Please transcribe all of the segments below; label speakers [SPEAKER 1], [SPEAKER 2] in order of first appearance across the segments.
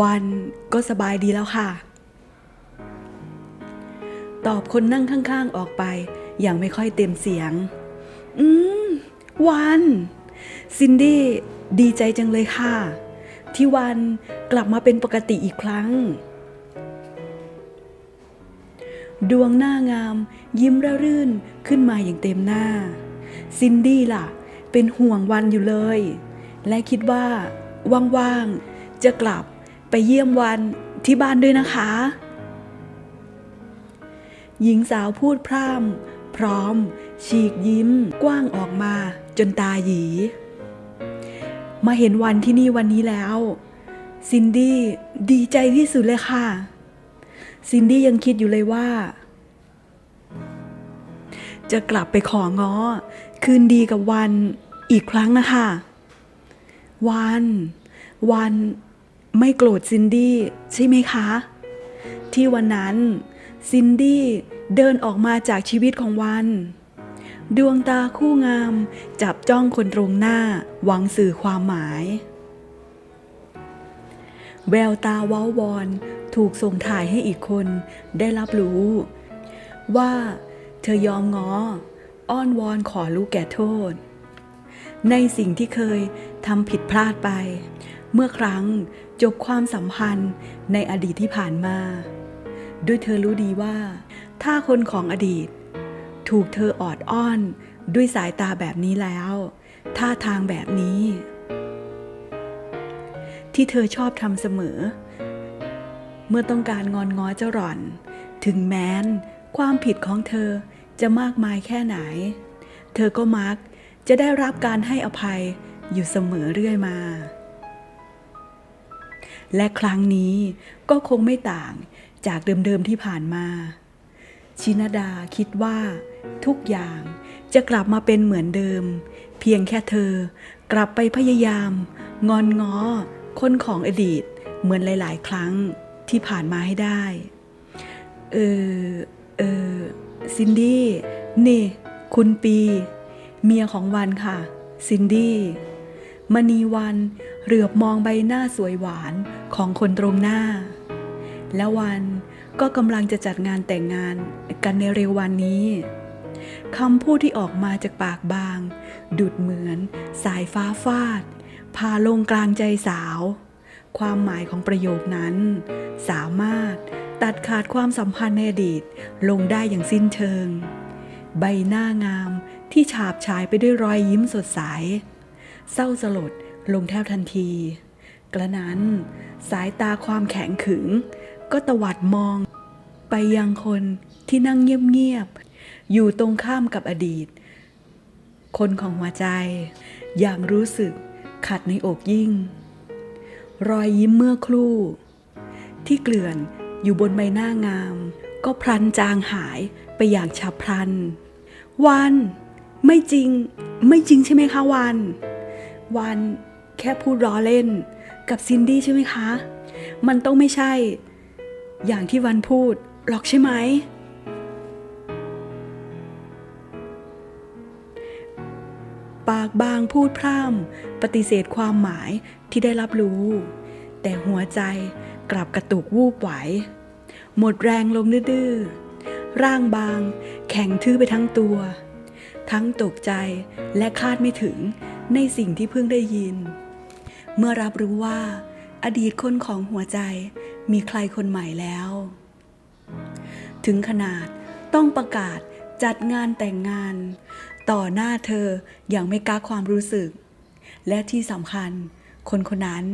[SPEAKER 1] วันก็สบายดีแล้วค่ะ ตอบคนนั่งข้างๆออกไป อย่างไม่ค่อยเต็มเสียง อืม วัน ซินดี้ดีใจจังเลยค่ะ ที่วันกลับมาเป็นปกติอีกครั้ง ดวงหน้างามยิ้มระรื่นขึ้นมาอย่างเต็มหน้า ซินดี้ล่ะ เป็นห่วงวันอยู่เลย และคิดว่า ว่างๆจะกลับ ไปเยี่ยมวันที่บ้านด้วยนะคะ หญิงสาวพูดพร่ำพร้อม ฉีกยิ้ม กว้างออกมาจนตาหยี มาเห็นวันที่นี่วันนี้แล้ว ซินดี้ดีใจที่สุดเลยค่ะ ซินดี้ยังคิดอยู่เลยว่า จะกลับไปของ้อ คืนดีกับวันอีกครั้งนะคะ วัน วัน ไม่โกรธซินดี้ใช่ไหมคะ ที่วันนั้น ซินดี้เดินออกมาจากชีวิตของวัน ดวงตาคู่งาม จับจ้องคนตรงหน้าหวังสื่อความหมาย แววตาว้าวอนถูกส่งถ่ายให้อีกคนได้รับรู้ ว่าเธอยอมง้ออ้อนวอนขอรู้แก่โทษ ในสิ่งที่เคยทำผิดพลาดไป เมื่อครั้ง จบความสัมพันธ์ในอดีตที่ผ่านมา ด้วยเธอรู้ดีว่า ถ้าคนของอดีต ถูกเธอออดอ้อนด้วยสายตาแบบนี้แล้วท่าทางแบบนี้ ที่เธอชอบทำเสมอ เมื่อต้องการงอนง้อเจ้าหล่อน ถึงแม้น ความผิดของเธอจะมากมายแค่ไหน เธอก็มักจะได้รับการให้อภัยอยู่เสมอเรื่อยมา และครั้งนี้ก็คงไม่ต่างจากเดิมๆที่ผ่านมา ชินดาคิดว่า ทุกอย่างจะกลับมาเป็นเหมือนเดิม เพียงแค่เธอกลับไปพยายาม งอนง้อ คนของอดีตเหมือนหลาย ๆ ครั้งที่ผ่านมาให้ได้ เออ เออ ซินดี้ นี่ คุณปี เมียของวันค่ะ ซินดี้มณีวันเหลือบมองใบหน้าสวยหวาน ของคนตรงหน้า แล้ววันก็กำลังจะจัดงานแต่งงานกันในเร็ววันนี้คำพูดที่ออกมาจากปากบาง ดุดเหมือน สายฟ้าฟาด พาลงกลางใจสาว ความหมายของประโยคนั้น สามารถตัดขาดความสัมพันธ์ในอดีตลงได้อย่างสิ้นเชิง ใบหน้างามที่ฉาบฉายไปด้วยรอยยิ้มสดใส เศร้าสลดลงแทบทันที กระนั้น สายตาความแข็งขึง ก็ตวัดมอง ไปยังคนที่นั่งเงียบๆอยู่ตรงข้ามกับอดีต คนของหัวใจ อย่างรู้สึกขัดในอกยิ่ง รอยยิ้มเมื่อครู่ ที่เกลื่อนอยู่บนใบหน้างาม ก็พลันจางหายไปอย่างฉับพลัน วัน ไม่จริง ไม่จริงใช่ไหมคะวัน วันแค่พูดล้อเล่น กับซินดี้ใช่ไหมคะ มันต้องไม่ใช่ อย่างที่วันพูดหรอกใช่ไหม ปากบางพูดพร่ำปฏิเสธความหมายที่ได้รับรู้ แต่หัวใจกลับกระตุกวูบไหว หมดแรงลงดื้อร่างบางแข็งทื่อไปทั้งตัว ทั้งตกใจและคาดไม่ถึงในสิ่งที่เพิ่งได้ยิน เมื่อรับรู้ว่า อดีตคนของหัวใจมีใครคนใหม่แล้ว ถึงขนาดต้องประกาศจัดงานแต่งงาน ต่อหน้าเธออย่างไม่กักความรู้สึก และที่สำคัญ คนคนนั้น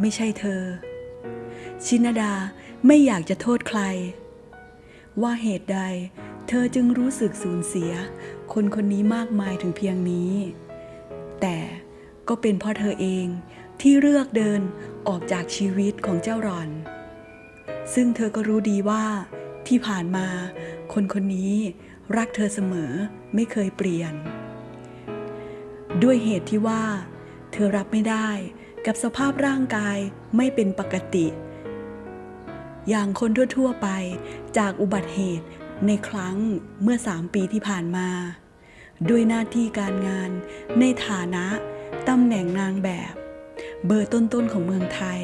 [SPEAKER 1] ไม่ใช่เธอ ชินดาไม่อยากจะโทษใคร ว่าเหตุใดเธอจึงรู้สึกสูญเสีย คนคนนี้มากมายถึงเพียงนี้ แต่ก็เป็นเพราะเธอเอง ที่เลือกเดินออกจากชีวิตของเจ้ารอน ซึ่งเธอก็รู้ดีว่าที่ผ่านมาคนคนนี้รักเธอเสมอไม่เคยเปลี่ยน ด้วยเหตุที่ว่า เธอรับไม่ได้กับสภาพร่างกายไม่เป็นปกติ อย่างคนทั่วๆไปจากอุบัติเหตุในครั้งเมื่อสามปีที่ผ่านมา ด้วยหน้าที่การงานในฐานะตำแหน่งนางแบบ เบอร์ต้นๆของเมืองไทย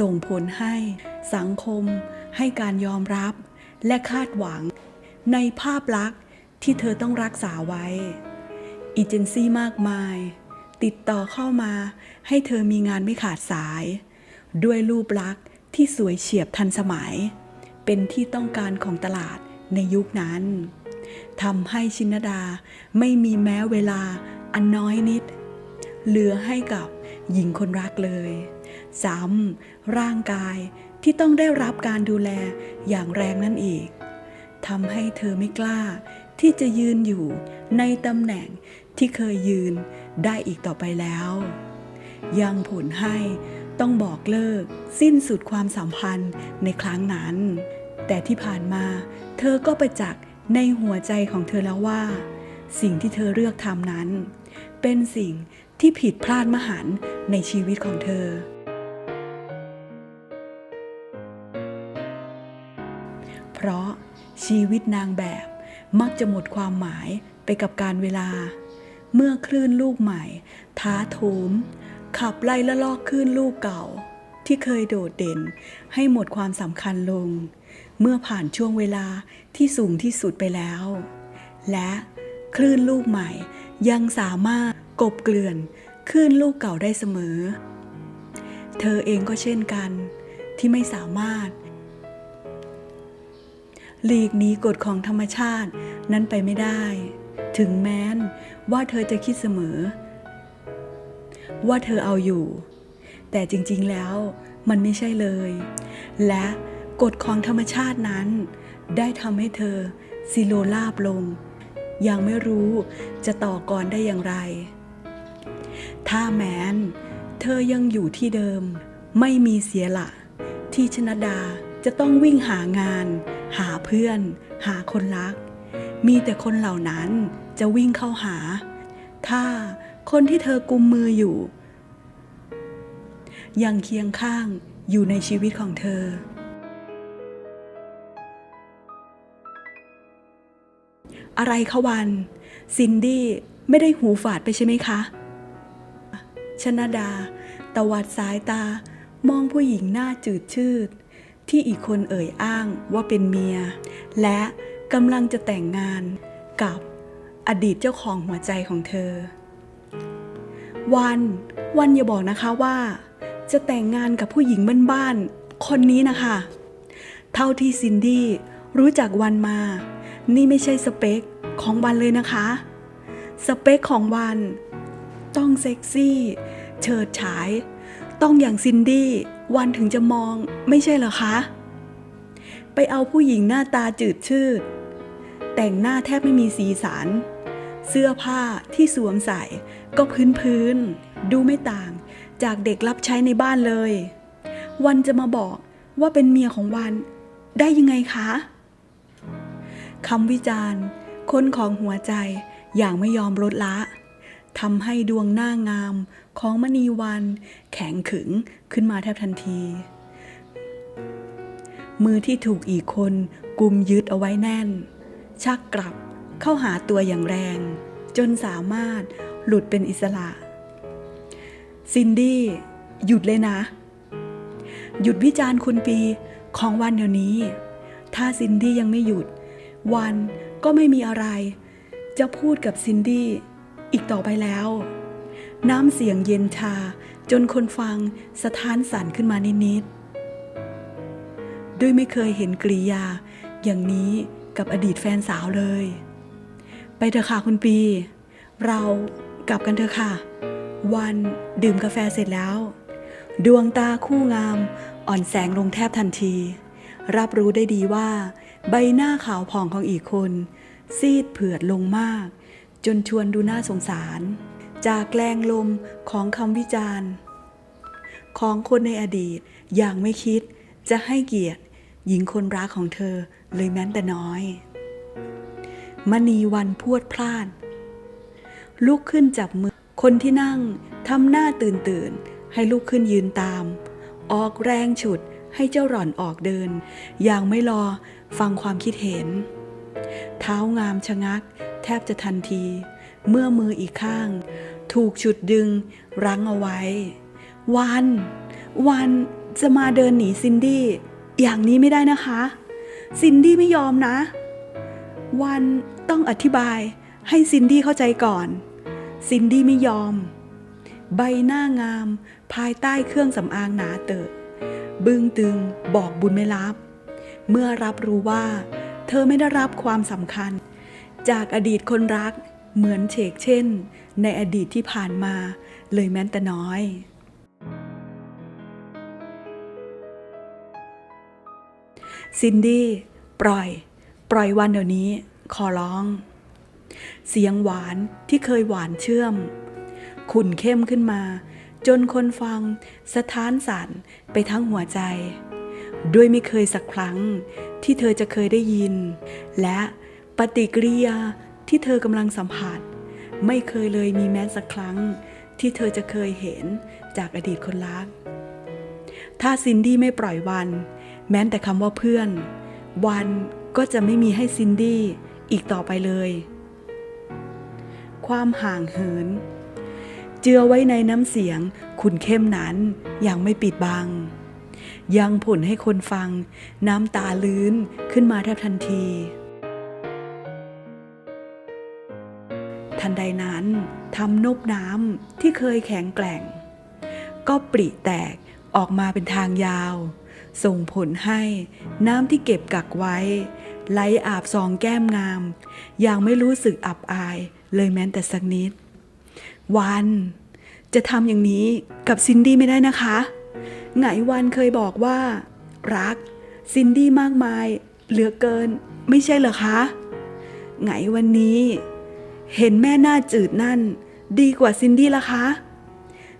[SPEAKER 1] ส่งผลให้สังคมให้การยอมรับและคาดหวังในภาพลักษณ์ที่เธอต้องรักษาไว้เอเจนซี่มากมาย ติดต่อเข้ามาให้เธอมีงานไม่ขาดสาย ด้วยรูปลักษณ์ที่สวยเฉียบทันสมัย เป็นที่ต้องการของตลาดในยุคนั้นทำให้ชินดาไม่มีแม้เวลาอันน้อยนิด เหลือให้กับหญิงคนรักเลยซ้ำร่างกายที่ต้องได้รับการดูแลอย่างแรงนั่นอีกทำให้เธอไม่กล้า ที่จะยืนอยู่ในตำแหน่งที่เคยยืนได้อีกต่อไปแล้ว ยังผลให้ต้องบอกเลิกสิ้นสุดความสัมพันธ์ในครั้งนั้น แต่ที่ผ่านมาเธอก็ประจักษ์ในหัวใจของเธอแล้วว่า สิ่งที่เธอเลือกทำนั้น เป็นสิ่งที่ผิดพลาดมหันต์ในชีวิตของเธอ เพราะชีวิตนางแบบมักจะหมดความหมายไปกับการเวลา เมื่อคลื่นลูกใหม่ ท้าโถมขับไล่ละลอกคลื่นลูกเก่า ที่เคยโดดเด่นให้หมดความสำคัญลง เมื่อผ่านช่วงเวลาที่สูงที่สุดไปแล้ว และคลื่นลูกใหม่ ยังสามารถกบเกลื่อนคลื่นลูกเก่าได้เสมอ เธอเองก็เช่นกันที่ไม่สามารถ หลีกหนีกฎของธรรมชาตินั้นไปไม่ได้ ถึงแม้นว่าเธอจะคิดเสมอ ว่าเธอเอาอยู่ แต่จริงๆแล้วมันไม่ใช่เลย และกฎของธรรมชาตินั้น ได้ทำให้เธอซิโลลาบลง ยังไม่รู้จะต่อกรได้อย่างไร ถ้าแมนเธอยังอยู่ที่เดิม ไม่มีเสียละ ที่ชนดาจะต้องวิ่งหางาน หาเพื่อน หาคนรัก มีแต่คนเหล่านั้นจะวิ่งเข้าหา ถ้าคนที่เธอกุมมืออยู่ ยังเคียงข้างอยู่ในชีวิตของเธอ อะไรคะวัน ซินดี้ไม่ได้หูฝาดไปใช่ไหมคะ ชนดา ตวัดสายตามองผู้หญิงหน้าจืดชืด ที่อีกคนเอ่ยอ้างว่าเป็นเมีย และกำลังจะแต่งงานกับอดีตเจ้าของหัวใจของเธอ วัน วันอย่าบอกนะคะว่า จะแต่งงานกับผู้หญิงบ้านๆคนนี้นะคะ เท่าที่ซินดี้รู้จักวันมา นี่ไม่ใช่สเปคของวันเลยนะคะ สเปคของวัน ต้องเซ็กซี่ เฉิดฉาย ต้องอย่างซินดี้ วันถึงจะมองไม่ใช่เหรอคะ ไปเอาผู้หญิงหน้าตาจืดชืด แต่งหน้าแทบไม่มีสีสัน เสื้อผ้าที่สวมใส่ก็พื้นพื้นๆดูไม่ต่างจากเด็กรับใช้ในบ้านเลย วันจะมาบอกว่าเป็นเมียของวันได้ยังไงคะ คำวิจารณ์ คนของหัวใจอย่างไม่ยอมลดละทำให้ดวงหน้างามของมณีวัน แข็งขึงขึ้นมาแทบทันที มือที่ถูกอีกคนกุมยึดเอาไว้แน่น ชักกลับเข้าหาตัวอย่างแรง จนสามารถหลุดเป็นอิสระ ซินดี้ หยุดเลยนะ หยุดวิจารณ์คุณปีของวันเดี๋ยวนี้ ถ้าซินดี้ยังไม่หยุด วันก็ไม่มีอะไร จะพูดกับซินดี้อีกต่อไปแล้ว น้ำเสียงเย็นชาจนคนฟังสะท้านสั่นขึ้นมานิดๆด้วยไม่เคยเห็นกริยา อย่างนี้กับอดีตแฟนสาวเลย ไปเถอะค่ะคุณปี เรากลับกันเถอะค่ะ วันดื่มกาแฟเสร็จแล้ว ดวงตาคู่งามอ่อนแสงลงแทบทันที รับรู้ได้ดีว่า ใบหน้าขาวผ่องของอีกคน ซีดเผือดลงมาก จนชวนดูน่าสงสาร จากแรงลมของคำวิจารณ์ ของคนในอดีตอย่างไม่คิดจะให้เกียรติ หญิงคนรักของเธอเลยแม้แต่น้อย มณีวันพวดพลาด ลุกขึ้นจับมือ คนที่นั่งทำหน้าตื่นตื่นให้ลุกขึ้นยืนตาม ออกแรงฉุดให้เจ้าหล่อนออกเดิน อย่างไม่รอ ฟังความคิดเห็น เท้างามชะงัก แทบจะทันที เมื่อมืออีกข้าง ถูกฉุดดึง รั้งเอาไว้ วัน วันจะมาเดินหนีซินดี้ อย่างนี้ไม่ได้นะคะ ซินดี้ไม่ยอมนะ วันต้องอธิบายให้ซินดี้เข้าใจก่อน ซินดี้ไม่ยอม ใบหน้างาม ภายใต้เครื่องสำอางหนาเตอะ บึ้งตึงบอกบุญไม่รับ เมื่อรับรู้ว่า เธอไม่ได้รับความสำคัญ จากอดีตคนรักเหมือนเฉกเช่น ในอดีตที่ผ่านมาเลยแม้แต่น้อย ซินดี้ปล่อย ปล่อยวันเดี๋ยวนี้ ขอร้อง เสียงหวานที่เคยหวานเชื่อม ขุ่นเข้มขึ้นมา จนคนฟังสะท้านสั่นไปทั้งหัวใจ ด้วยไม่เคยสักครั้งที่เธอจะเคยได้ยิน และปฏิกิริยาที่เธอกำลังสัมผัส ไม่เคยเลยมีแม้สักครั้งที่เธอจะเคยเห็นจากอดีตคนรัก ถ้าซินดี้ไม่ปล่อยวัน แม้แต่คำว่าเพื่อน วันก็จะไม่มีให้ซินดี้อีกต่อไปเลย ความห่างเหิน เจือไว้ในน้ำเสียงขุนเข้มนั้นยังไม่ปิดบัง ยังผลให้คนฟัง น้ำตาลื้นขึ้นมาแทบทันที ทันใดนั้นทำนบน้ำที่เคยแข็งแกร่ง ก็ปริแตกออกมาเป็นทางยาว ส่งผลให้น้ำที่เก็บกักไว้ ไหลอาบซองแก้มงามอย่างไม่รู้สึกอับอายเลยแม้แต่สักนิด วันจะทำอย่างนี้กับซินดี้ไม่ได้นะคะ ไงวันเคยบอกว่า รัก ซินดี้มากมาย เหลือเกิน ไม่ใช่เหรอคะไงวันนี้ เห็นแม่หน้าจืดนั่น ดีกว่าซินดี้ละคะ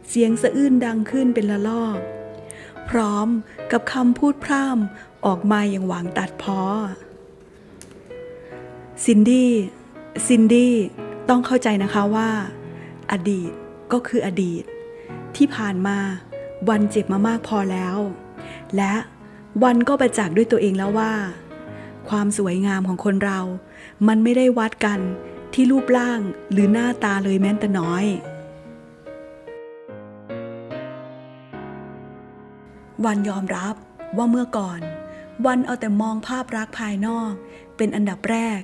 [SPEAKER 1] เสียงสะอื้นดังขึ้นเป็นละลอก พร้อมกับคำพูดพร่ำออกมาอย่างหวังตัดพอซินดี้ซินดี้ต้องเข้าใจนะคะว่า อดีตก็คืออดีต ที่ผ่านมา วันเจ็บมามากพอแล้ว และวันก็ประจักษ์ด้วยตัวเองแล้วว่า ความสวยงามของคนเรา มันไม่ได้วัดกันที่รูปร่างหรือหน้าตาเลยแม้แต่น้อย วันยอมรับว่าเมื่อก่อน วันเอาแต่มองภาพรักภายนอกเป็นอันดับแรก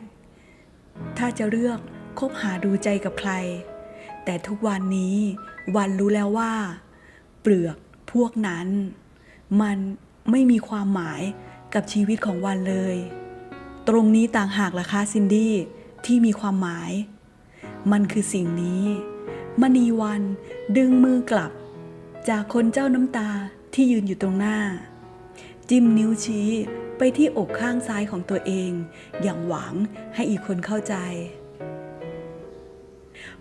[SPEAKER 1] ถ้าจะเลือกคบหาดูใจกับใคร แต่ทุกวันนี้วันรู้แล้วว่า เปลือกพวกนั้น มันไม่มีความหมายกับชีวิตของวันเลย ตรงนี้ต่างหากล่ะคะซินดี้ที่มีความหมาย มันคือสิ่งนี้มณีวันดึงมือกลับ จากคนเจ้าน้ำตาที่ยืนอยู่ตรงหน้า จิ้มนิ้วชี้ไปที่อกข้างซ้ายของตัวเอง อย่างหวังให้อีกคนเข้าใจ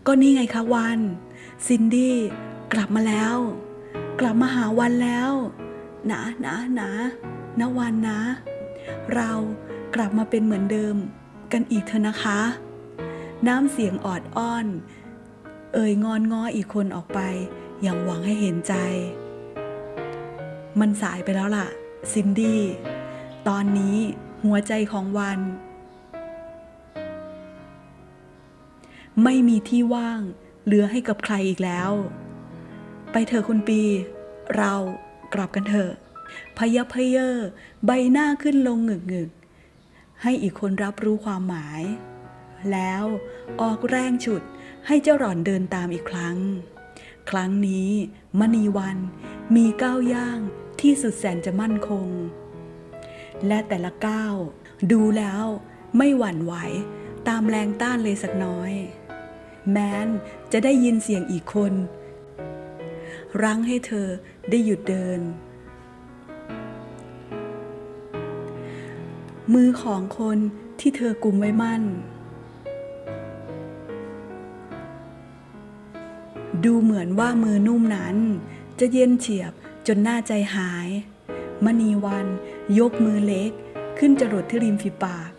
[SPEAKER 1] ก็นี่ไงคะวัน ซินดี้กลับมาแล้ว กลับมาหาวันแล้วนะนะนะนะวันนะ เรากลับมาเป็นเหมือนเดิมกันอีกเถอะนะคะ น้ำเสียงออดอ้อน เอ่ยงอนงออีกคนออกไป อย่างหวังให้เห็นใจ มันสายไปแล้วล่ะ ซินดี้ ตอนนี้หัวใจของวัน ไม่มีที่ว่างเหลือให้กับใครอีกแล้ว ไปเถอะคุณปี เรากลับกันเถอะพยับพเยอใบหน้าขึ้นลงหงึกหงึกให้อีกคนรับรู้ความหมาย แล้วออกแรงฉุดให้เจ้าหล่อนเดินตามอีกครั้ง ครั้งนี้มณีวันมีก้าวย่างที่สุดแสนจะมั่นคง และแต่ละก้าวดูแล้วไม่หวั่นไหวตามแรงต้านเลยสักน้อย แม้นจะได้ยินเสียงอีกคน รั้งให้เธอได้หยุดเดิน มือของคนที่เธอกุมไว้มั่น ดูเหมือนว่ามือนุ่มนั้น จะเย็นเฉียบจนหน้าใจหาย มณีวันยกมือเล็กขึ้นจรดที่ริมฝีปาก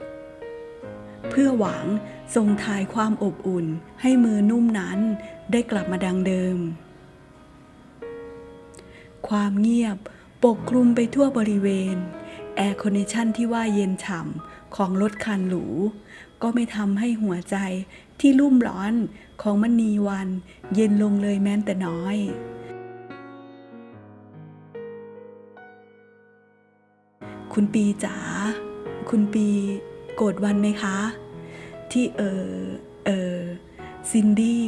[SPEAKER 1] เพื่อหวังส่งถ่ายความอบอุ่นให้มือนุ่มนั้นได้กลับมาดังเดิม ความเงียบ ปกคลุมไปทั่วบริเวณ แอร์คอนดิชันที่ว่าเย็นฉ่ำของรถคันหรู ก็ไม่ทำให้หัวใจที่รุ่มร้อนของมณีวัน เย็นลงเลยแม้แต่น้อยคุณปีจ๋า คุณปีโกรธวันไหมคะ ที่เออเออซินดี้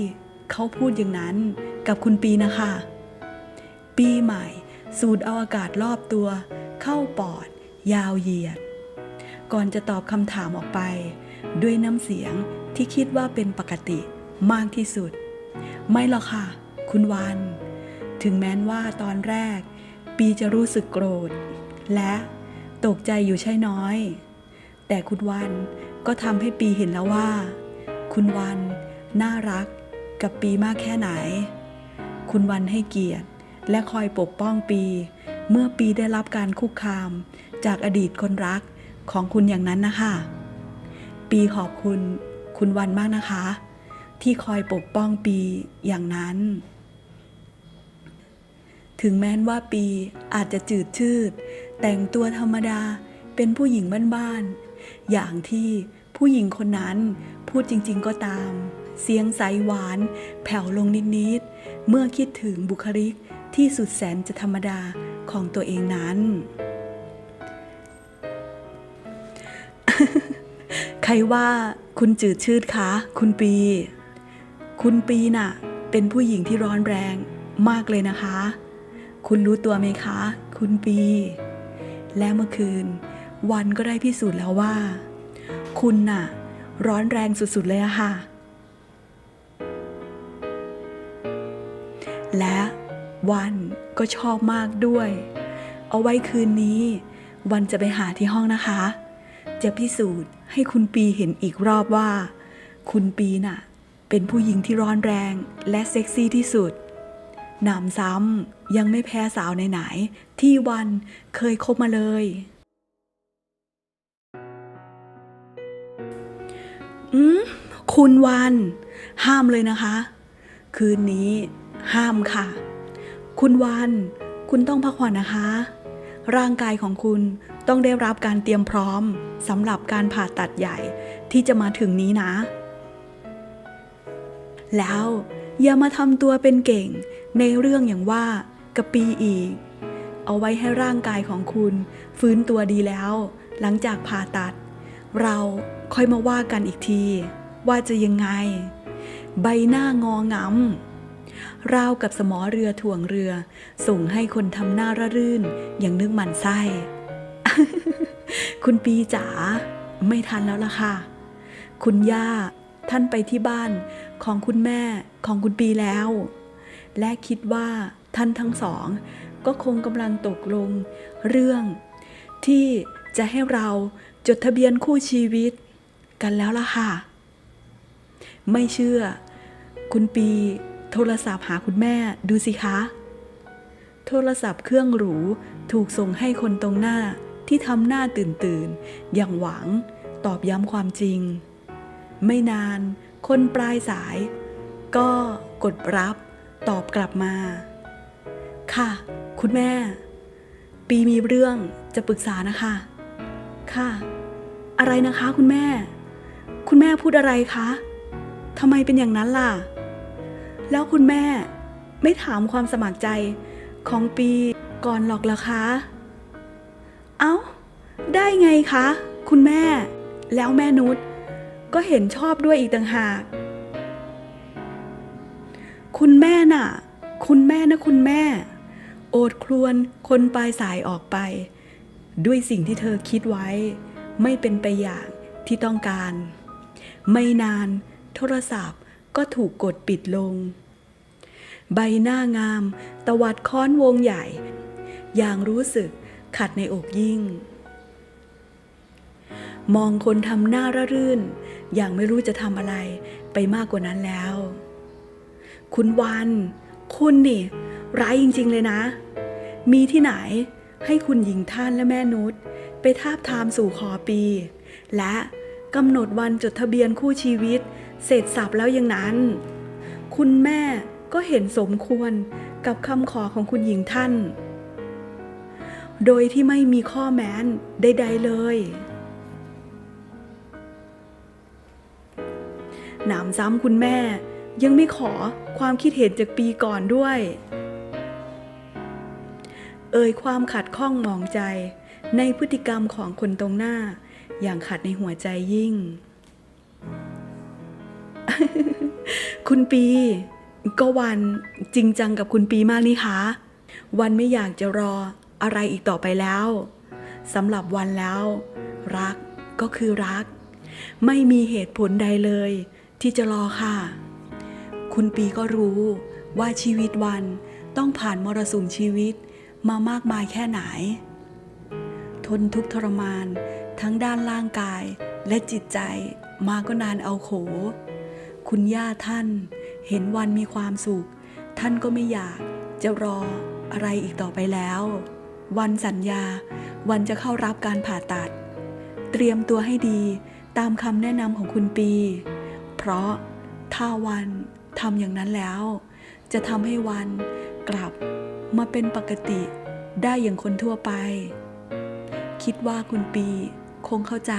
[SPEAKER 1] เขาพูดอย่างนั้นกับคุณปีนะคะ ปีใหม่ สูดเอาอากาศรอบตัว เข้าปอด ยาวเหยียด ก่อนจะตอบคำถามออกไป ด้วยน้ำเสียงที่คิดว่าเป็นปกติมากที่สุด ไม่หรอกค่ะ คุณวัน ถึงแม้นว่าตอนแรก ปีจะรู้สึกโกรธ และตกใจอยู่ใช่น้อย แต่คุณวันก็ทำให้ปีเห็นแล้วว่า คุณวันน่ารักกับปีมากแค่ไหน คุณวันให้เกียรติ และคอยปกป้องปี เมื่อปีได้รับการคุกคาม จากอดีตคนรักของคุณอย่างนั้นนะคะ ปีขอบคุณคุณวันมากนะคะ ที่คอยปกป้องปีอย่างนั้น ถึงแม้นว่าปีอาจจะจืดชืด แต่งตัวธรรมดาเป็นผู้หญิงบ้านๆอย่างที่ผู้หญิงคนนั้นพูดจริง ๆก็ตาม เสียงใสหวาน แผ่วลงนิดๆเมื่อคิดถึงบุคลิก ที่สุดแสนจะธรรมดาของตัวเองนั้น ใครว่าคุณจืดชืดคะ คุณปี คุณปีน่ะ เป็นผู้หญิงที่ร้อนแรงมากเลยนะคะ คุณรู้ตัวไหมคะ คุณปี และเมื่อคืน วันก็ได้พิสูจน์แล้วว่า คุณน่ะ ร้อนแรงสุดๆเลยอะค่ะและ วันก็ชอบมากด้วย เอาไว้คืนนี้ วันจะไปหาที่ห้องนะคะ จะพิสูจน์ให้คุณปีเห็นอีกรอบว่า คุณปีน่ะ เป็นผู้หญิงที่ร้อนแรงและเซ็กซี่ที่สุดหนำซ้ำยังไม่แพ้สาวไหนๆที่วันเคยคบมาเลย อืมคุณวัน ห้ามเลยนะคะ คืนนี้ห้ามค่ะ คุณวัน คุณต้องพักผ่อนนะคะ ร่างกายของคุณต้องได้รับการเตรียมพร้อมสำหรับการผ่าตัดใหญ่ที่จะมาถึงนี้นะ แล้วอย่ามาทำตัวเป็นเก่งในเรื่องอย่างว่ากระปีอีก เอาไว้ให้ร่างกายของคุณฟื้นตัวดีแล้ว หลังจากผ่าตัด เราค่อยมาว่ากันอีกที ว่าจะยังไง ใบหน้างองำ ราวกับสมอเรือถ่วงเรือ ส่งให้คนทำหน้าระรื่น อย่างนึกมันไส้ คุณปีจ๋าไม่ทันแล้วล่ะค่ะ คุณย่าท่านไปที่บ้านของคุณแม่ของคุณปีแล้ว และคิดว่าท่านทั้งสอง ก็คงกำลังตกลง เรื่อง ที่จะให้เราจดทะเบียนคู่ชีวิต กันแล้วล่ะค่ะ ไม่เชื่อ คุณปี โทรศัพท์หาคุณแม่ดูสิคะ โทรศัพท์เครื่องหรู ถูกส่งให้คนตรงหน้าที่ทำหน้าตื่นตื่นอย่างหวังตอบย้ำความจริง ไม่นาน คนปลายสาย ก็กดรับตอบกลับมา ค่ะ คุณแม่ ปีมีเรื่องจะปรึกษานะคะ ค่ะ อะไรนะคะคุณแม่ คุณแม่พูดอะไรคะทำไมเป็นอย่างนั้นล่ะ แล้วคุณแม่ไม่ถามความสมัครใจของปีก่อนหรอกเหรอคะ เอ้า ได้ไงคะ คุณแม่ แล้วแม่นุชก็เห็นชอบด้วยอีกต่างหาก คุณแม่น่ะ คุณแม่นะคุณแม่ โอดครวนคนปลายสายออกไป ด้วยสิ่งที่เธอคิดไว้ ไม่เป็นไปอย่างที่ต้องการ ไม่นานโทรศัพท์ ก็ถูกกดปิดลง ใบหน้างาม ตวัดค้อนวงใหญ่ อย่างรู้สึกขัดในอกยิ่ง มองคนทำหน้าระรื่น อย่างไม่รู้จะทำอะไรไปมากกว่านั้นแล้ว คุณวัน คุณนี่ ร้ายจริง ๆ เลยนะ มีที่ไหนให้คุณหญิงท่านและแม่นุชไปทาบทามสู่ขอปี และกำหนดวันจดทะเบียนคู่ชีวิต เสร็จสับแล้วอย่างนั้น คุณแม่ก็เห็นสมควรกับคำขอของคุณหญิงท่าน โดยที่ไม่มีข้อแม้นใด ๆเลย หนำซ้ำคุณแม่ยังไม่ขอความคิดเห็นจากปีก่อนด้วย เอ่ยความขัดข้องมองใจในพฤติกรรมของคนตรงหน้าอย่างขัดในหัวใจยิ่ง คุณปี ก็วันจริงจังกับคุณปีมากนี่คะ วันไม่อยากจะรออะไรอีกต่อไปแล้วสำหรับวันแล้ว รักก็คือรัก ไม่มีเหตุผลใดเลย ที่จะรอค่ะ คุณปีก็รู้ว่าชีวิตวันต้องผ่านมรสุมชีวิตมามากมายแค่ไหน ทนทุกทรมานทั้งด้านร่างกายและจิตใจมาก็นานเอาโข คุณย่าท่าน เห็นวันมีความสุข ท่านก็ไม่อยากจะรออะไรอีกต่อไปแล้ว วันสัญญา วันจะเข้ารับการผ่าตัด เตรียมตัวให้ดีตามคำแนะนำของคุณปี เพราะถ้าวันทำอย่างนั้นแล้ว จะทำให้วันกลับมาเป็นปกติได้อย่างคนทั่วไป คิดว่าคุณปีคงเข้าใจ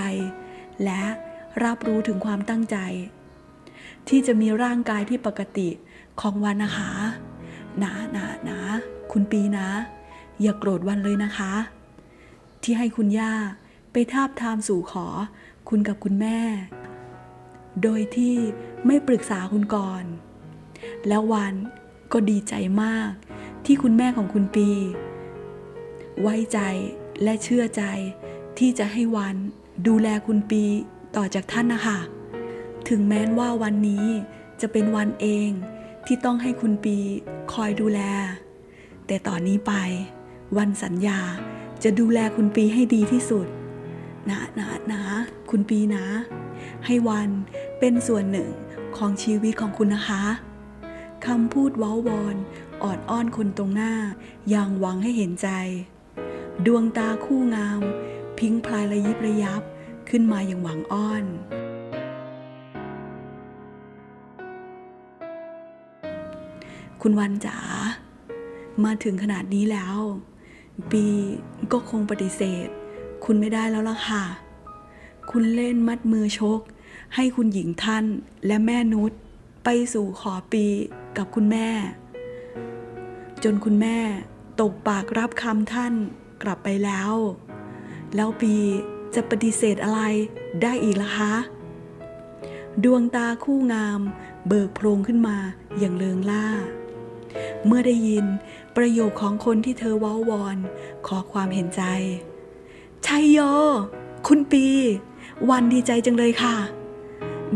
[SPEAKER 1] และรับรู้ถึงความตั้งใจ ที่จะมีร่างกายที่ปกติของวันนะคะนะนะนะคุณปีนะ อย่าโกรธวันเลยนะคะ ที่ให้คุณย่าไปทาบทามสู่ขอคุณกับคุณแม่ โดยที่ไม่ปรึกษาคุณก่อน แล้ววันก็ดีใจมากที่คุณแม่ของคุณปี ไว้ใจและเชื่อใจที่จะให้วันดูแลคุณปีต่อจากท่านนะคะ ถึงแม้นว่าวันนี้จะเป็นวันเองที่ต้องให้คุณปีคอยดูแล แต่ตอนนี้ไป วันสัญญาจะดูแลคุณปีให้ดีที่สุด นะนะนะคุณปีนะ ให้วันเป็นส่วนหนึ่งของชีวิตของคุณนะคะคำพูดว้าวอนออดอ้อนคนตรงหน้า อย่างหวังให้เห็นใจ ดวงตาคู่งาม พิงพลายระยิบระยับขึ้นมาอย่างหวังอ้อน คุณวันจ๋ามาถึงขนาดนี้แล้วปีก็คงปฏิเสธ คุณไม่ได้แล้วล่ะค่ะ คุณเล่นมัดมือชก ให้คุณหญิงท่านและแม่นุชไปสู่ขอปีกับคุณแม่ จนคุณแม่ตกปากรับคำท่านกลับไปแล้ว แล้วปีจะปฏิเสธอะไรได้อีกล่ะคะ ดวงตาคู่งามเบิกโพรงขึ้นมาอย่างเลิงล่า เมื่อได้ยินประโยคของคนที่เธอว้าวอน ขอความเห็นใจ ชัยโย คุณปี วันดีใจจังเลยค่ะ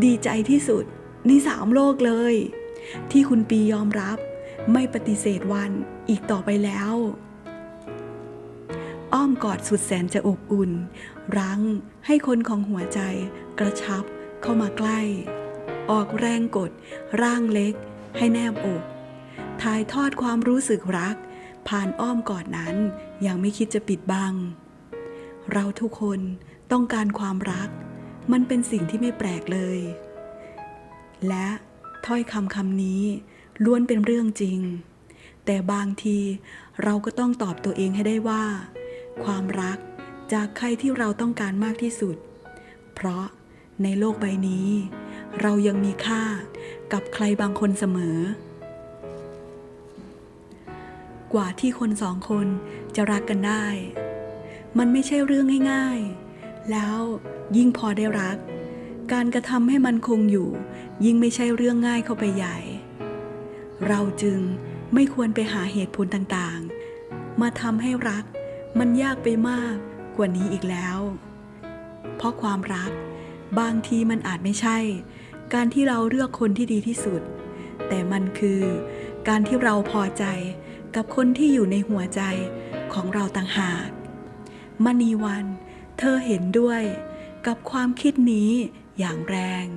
[SPEAKER 1] ดีใจที่สุดในสามโลกเลย ที่คุณปียอมรับ ไม่ปฏิเสธวันอีกต่อไปแล้ว อ้อมกอดสุดแสนจะอบอุ่น รั้งให้คนของหัวใจ กระชับเข้ามาใกล้ ออกแรงกด ร่างเล็ก ให้แนบอก ถ่ายทอดความรู้สึกรัก ผ่านอ้อมกอดนั้นย่างไม่คิดจะปิดบัง เราทุกคนต้องการความรัก มันเป็นสิ่งที่ไม่แปลกเลย และถ้อยคำคำนี้ล้วนเป็นเรื่องจริง แต่บางทีเราก็ต้องตอบตัวเองให้ได้ว่า ความรักจากใครที่เราต้องการมากที่สุด เพราะในโลกใบนี้ เรายังมีค่ากับใครบางคนเสมอ กว่าที่คนสองคนจะรักกันได้ มันไม่ใช่เรื่องง่ายๆ แล้วยิ่งพอได้รัก การกระทำให้มันคงอยู่ ยิ่งไม่ใช่เรื่องง่ายเข้าไปใหญ่ เราจึงไม่ควรไปหาเหตุผลต่างๆ มาทำให้รักมันยากไปมากกว่านี้อีกแล้ว เพราะความรักบางทีมันอาจไม่ใช่ การที่เราเลือกคนที่ดีที่สุด แต่มันคือการที่เราพอใจ กับคนที่อยู่ในหัวใจของเราต่างหาก มณีวัน เธอเห็นด้วยกับความคิดนี้อย่างแรง